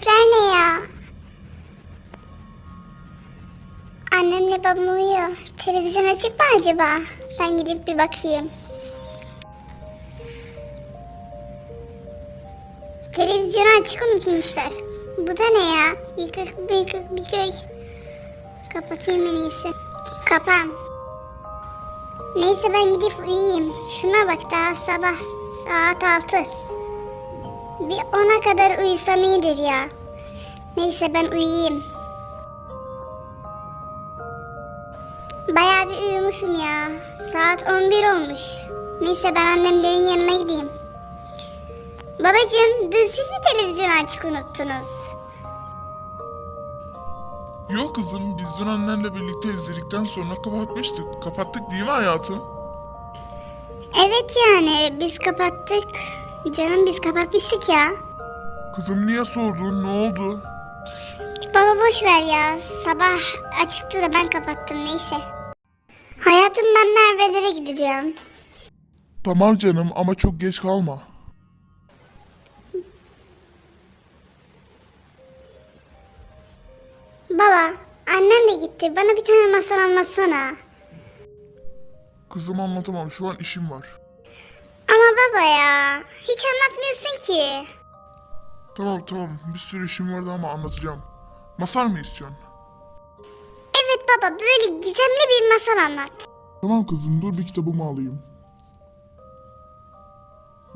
sesler ne ya? Annemle babam uyuyor. Televizyon açık mı acaba? Ben gidip bir bakayım. Televizyonu açık unutmuşlar. Bu da ne ya? Yıkık bir yıkık bir köy. Kapatayım en iyisi. Kapan. Neyse ben gidip uyuyayım. Şuna bak daha sabah saat 6. Bir ona kadar uyusam iyidir ya. Neyse ben uyuyayım. Bayağı bir uyumuşum ya. Saat 11 olmuş. Neyse ben annemlerin yanına gideyim. Babacığım dün siz mi televizyonu açık unuttunuz? Yok kızım biz dün annenle birlikte izledikten sonra kapatmıştık. Kapattık değil mi hayatım? Evet yani biz kapattık. Canım biz kapatmıştık ya. Kızım niye sordun ne oldu? Baba boş ver ya. Sabah açıktı da ben kapattım neyse. Hayatım ben Merve'lere gideceğim. Tamam canım ama çok geç kalma. Baba annem de gitti. Bana bir tane masal anlatsana. Kızım anlatamam şu an işim var. Ama baba ya hiç anlatmıyorsun ki. Tamam tamam bir sürü işim vardı ama anlatacağım. Masal mı istiyorsun? Evet baba böyle gizemli bir masal anlat. Tamam kızım dur bir kitabımı alayım.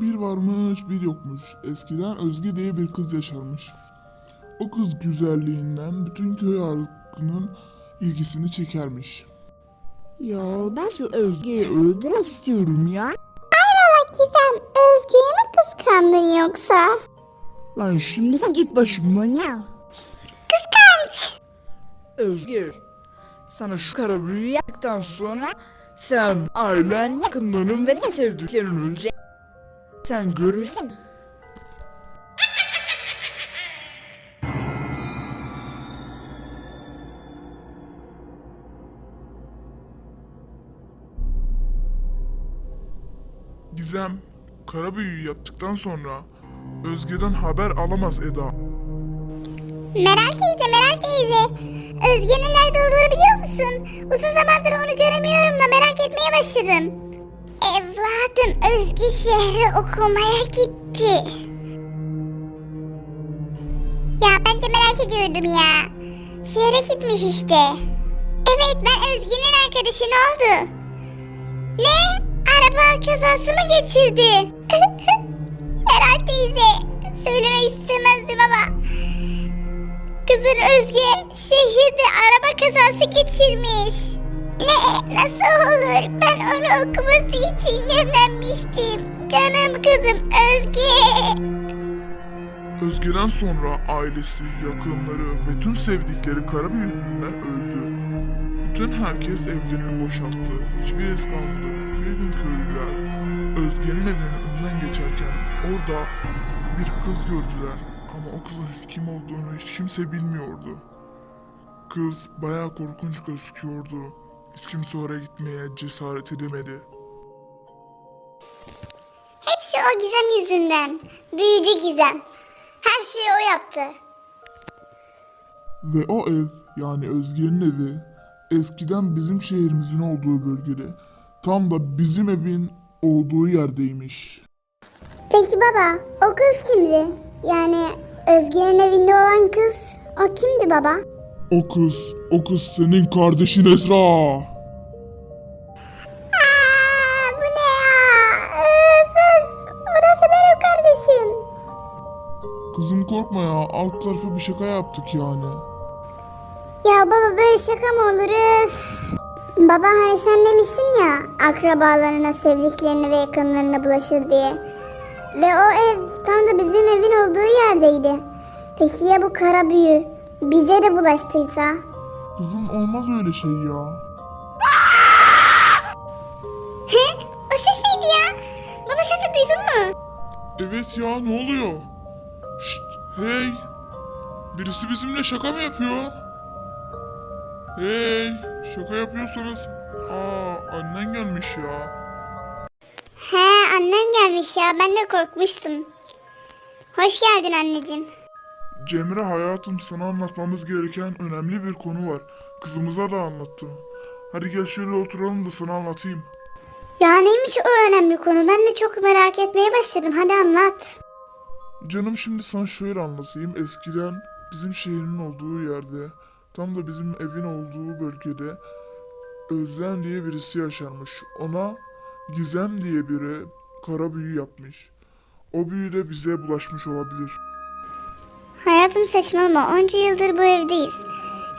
Bir varmış bir yokmuş. Eskiden Özge diye bir kız yaşarmış. O kız güzelliğinden bütün köy halkının ilgisini çekermiş. Ya ben şu Özge'yi öldürmek istiyorum ya. Gizem Özge'yi mi kıskandın yoksa? Lan şimdi sen git başımdan ya. Kıskanç. Özge. Sana şu kara büyüyü yaptıktan sonra sen ailen yakınların ve sevdiklerin ölecek. Sen görürsün. Gizem, kara büyüyü yaptıktan sonra Özge'den haber alamaz Eda. Meral teyze Meral teyze. Özge'nin nerede olduğunu biliyor musun? Uzun zamandır onu göremiyorum da merak etmeye başladım. Evladım Özge şehre okumaya gitti. Ya ben de merak ediyordum ya. Şehre gitmiş işte. Evet ben Özge'nin arkadaşı ne oldu? Ne? Araba kazası mı geçirdi? Meral teyze söylemek istemezdim ama Kızın Özge şehirde araba kazası geçirmiş. Ne? Nasıl olur? Ben onu okuması için göndermiştim. Canım kızım Özge. Özge'den sonra ailesi, yakınları ve tüm sevdikleri kara büyü yüzünden öldü. Bütün herkes evlerini boşalttı. Hiçbir iz kalmadı. Bir gün köylüler Özge'nin evinin önünden geçerken orada bir kız gördüler. Ama o kızın kim olduğunu hiç kimse bilmiyordu. Kız bayağı korkunç gözüküyordu. Hiç kimse oraya gitmeye cesaret edemedi. Hepsi o gizem yüzünden. Büyücü gizem. Her şeyi o yaptı. Ve o ev yani Özge'nin evi eskiden bizim şehrimizin olduğu bölgede tam da bizim evin olduğu yerdeymiş. Peki baba o kız kimdi? Yani Özge'nin evinde olan kız o kimdi baba? O kız, o kız senin kardeşin Esra. Aa, bu ne ya? Öf, öf. Orası benim kardeşim. Kızım korkma ya alt tarafı bir şaka yaptık yani. Ya baba böyle şaka mı olur üf. Baba hani sen demiştin ya akrabalarına, sevdiklerine ve yakınlarına bulaşır diye. Ve o ev tam da bizim evin olduğu yerdeydi. Peki ya bu kara büyü bize de bulaştıysa? Kızım olmaz öyle şey ya. He? O ses neydi ya? Baba sen de duydun mu? Evet ya ne oluyor? Şşt, hey. Birisi bizimle şaka mı yapıyor? Hey şaka yapıyorsanız. Aa annen gelmiş ya. He annem gelmiş ya ben de korkmuştum. Hoş geldin anneciğim. Cemre hayatım sana anlatmamız gereken önemli bir konu var. Kızımıza da anlattım. Hadi gel şöyle oturalım da sana anlatayım. Ya neymiş o önemli konu? Ben de çok merak etmeye başladım. Hadi anlat. Canım şimdi sana şöyle anlatayım. Eskiden bizim şehrin olduğu yerde, tam da bizim evin olduğu bölgede Özlem diye birisi yaşarmış. Ona Gizem diye biri kara büyü yapmış. O büyü de bize bulaşmış olabilir. Hayatım saçmalama. Onca yıldır bu evdeyiz.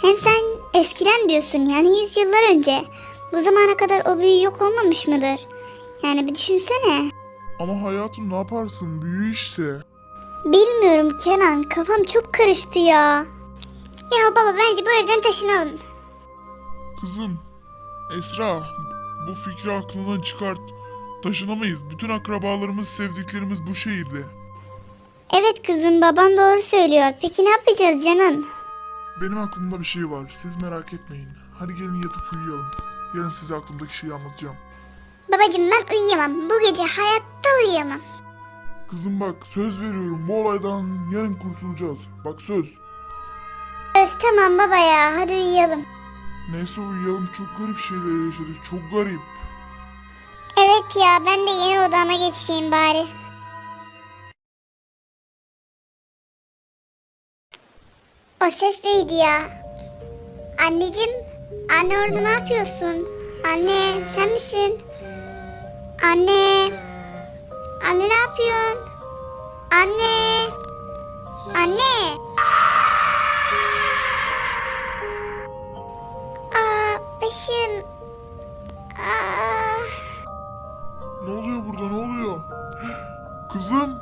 Hem sen eskiden diyorsun yani yüz yıllar önce. Bu zamana kadar o büyü yok olmamış mıdır? Yani bir düşünsene. Ama hayatım ne yaparsın? Büyü işte. Bilmiyorum Kenan. Kafam çok karıştı ya. Ya baba bence bu evden taşınalım. Kızım, Esra, bu fikri aklından çıkart. Taşınamayız. Bütün akrabalarımız, sevdiklerimiz bu şehirde. Evet kızım baban doğru söylüyor. Peki ne yapacağız canım? Benim aklımda bir şey var. Siz merak etmeyin. Hadi gelin yatıp uyuyalım. Yarın size aklımdaki şeyi anlatacağım. Babacım ben uyuyamam. Bu gece hayatta uyuyamam. Kızım bak söz veriyorum bu olaydan yarın kurtulacağız. Bak söz. Öf tamam baba ya hadi uyuyalım. Neyse uyuyalım çok garip şeyler yaşadık. Çok garip. Evet ya ben de yeni odama geçeyim bari. O ses neydi ya? Anneciğim, anne orada ne yapıyorsun? Anne, sen misin? Anne, anne ne yapıyorsun? Anne, anne. Başım. Aa. Ne oluyor burada ne oluyor? Kızım.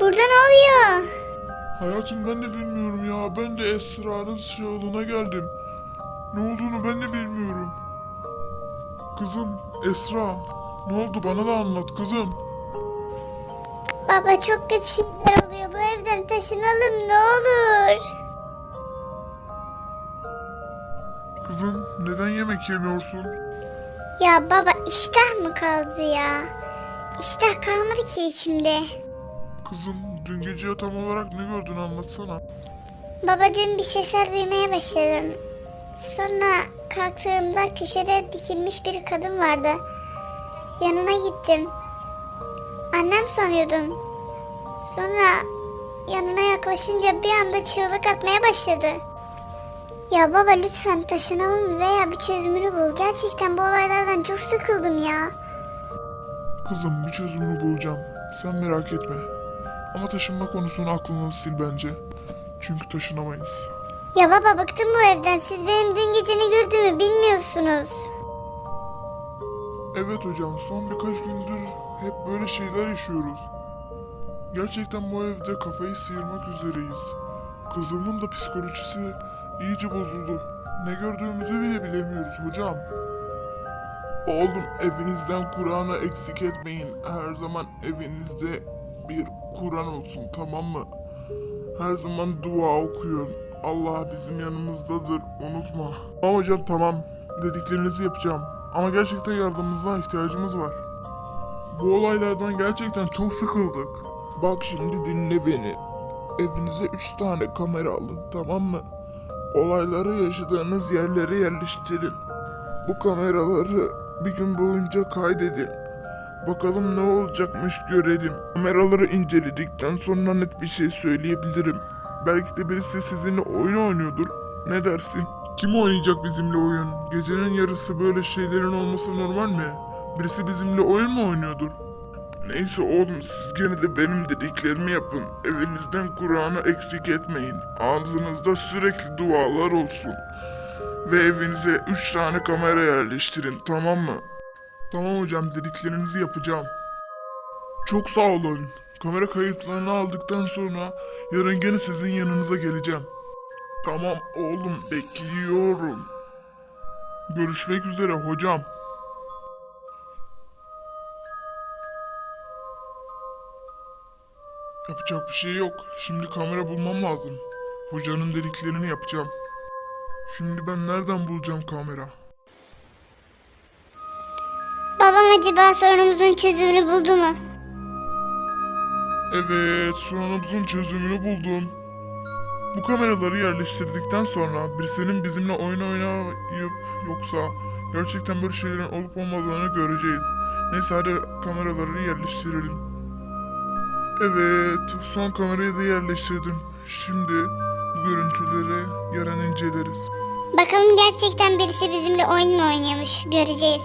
Burada ne oluyor? Hayatım ben de bilmiyorum ya. Ben de Esra'nın şağılına geldim. Ne olduğunu ben de bilmiyorum. Kızım Esra. Ne oldu bana da anlat kızım. Baba çok kötü şeyler oluyor. Bu evden taşınalım ne olur. Neden yemek yemiyorsun? Ya baba iştah mı kaldı ya? İştah kalmadı ki içimde. Kızım dün gece tam olarak ne gördün anlatsana. Baba dün bir sesler duymaya başladım. Sonra kalktığımda köşede dikilmiş bir kadın vardı. Yanına gittim. Annem sanıyordum. Sonra yanına yaklaşınca bir anda çığlık atmaya başladı. Ya baba lütfen taşınalım veya bir çözümünü bul. Gerçekten bu olaylardan çok sıkıldım ya. Kızım bir çözümünü bulacağım. Sen merak etme. Ama taşınma konusunu aklından sil bence. Çünkü taşınamayız. Ya baba bıktım bu evden. Siz benim dün geceni gördüğümü bilmiyorsunuz. Evet hocam son birkaç gündür hep böyle şeyler yaşıyoruz. Gerçekten bu evde kafayı sıyırmak üzereyiz. Kızımın da psikolojisi iyice bozuldu. Ne gördüğümüzü bile bilemiyoruz hocam. Oğlum evinizden Kur'an'ı eksik etmeyin. Her zaman evinizde bir Kur'an olsun tamam mı? Her zaman dua okuyun. Allah bizim yanımızdadır unutma. Tamam hocam tamam. Dediklerinizi yapacağım. Ama gerçekten yardımınıza ihtiyacımız var. Bu olaylardan gerçekten çok sıkıldık. Bak şimdi dinle beni. Evinize üç tane kamera alın tamam mı? Olayları yaşadığınız yerlere yerleştirin. Bu kameraları bir gün boyunca kaydedin. Bakalım ne olacakmış görelim. Kameraları inceledikten sonra net bir şey söyleyebilirim. Belki de birisi sizinle oyun oynuyordur. Ne dersin? Kim oynayacak bizimle oyun? Gecenin yarısı böyle şeylerin olması normal mi? Birisi bizimle oyun mu oynuyordur? Neyse oğlum siz gene de benim dediklerimi yapın. Evinizden Kur'an'ı eksik etmeyin. Ağzınızda sürekli dualar olsun. Ve evinize 3 tane kamera yerleştirin tamam mı? Tamam hocam dediklerinizi yapacağım. Çok sağ olun. Kamera kayıtlarını aldıktan sonra yarın gene sizin yanınıza geleceğim. Tamam oğlum bekliyorum. Görüşmek üzere hocam. Yapacak bir şey yok. Şimdi kamera bulmam lazım. Hocanın dediklerini yapacağım. Şimdi ben nereden bulacağım kamera? Babam acaba sorunumuzun çözümünü buldu mu? Evet, sorunumuzun çözümünü buldum. Bu kameraları yerleştirdikten sonra birisinin bizimle oyun oynayıp yoksa gerçekten böyle şeylerin olup olmadığını göreceğiz. Neyse hadi kameraları yerleştirelim. Evet, son kamerayı da yerleştirdim. Şimdi bu görüntüleri yarın inceleriz. Bakalım gerçekten birisi bizimle oyun mu oynuyormuş göreceğiz.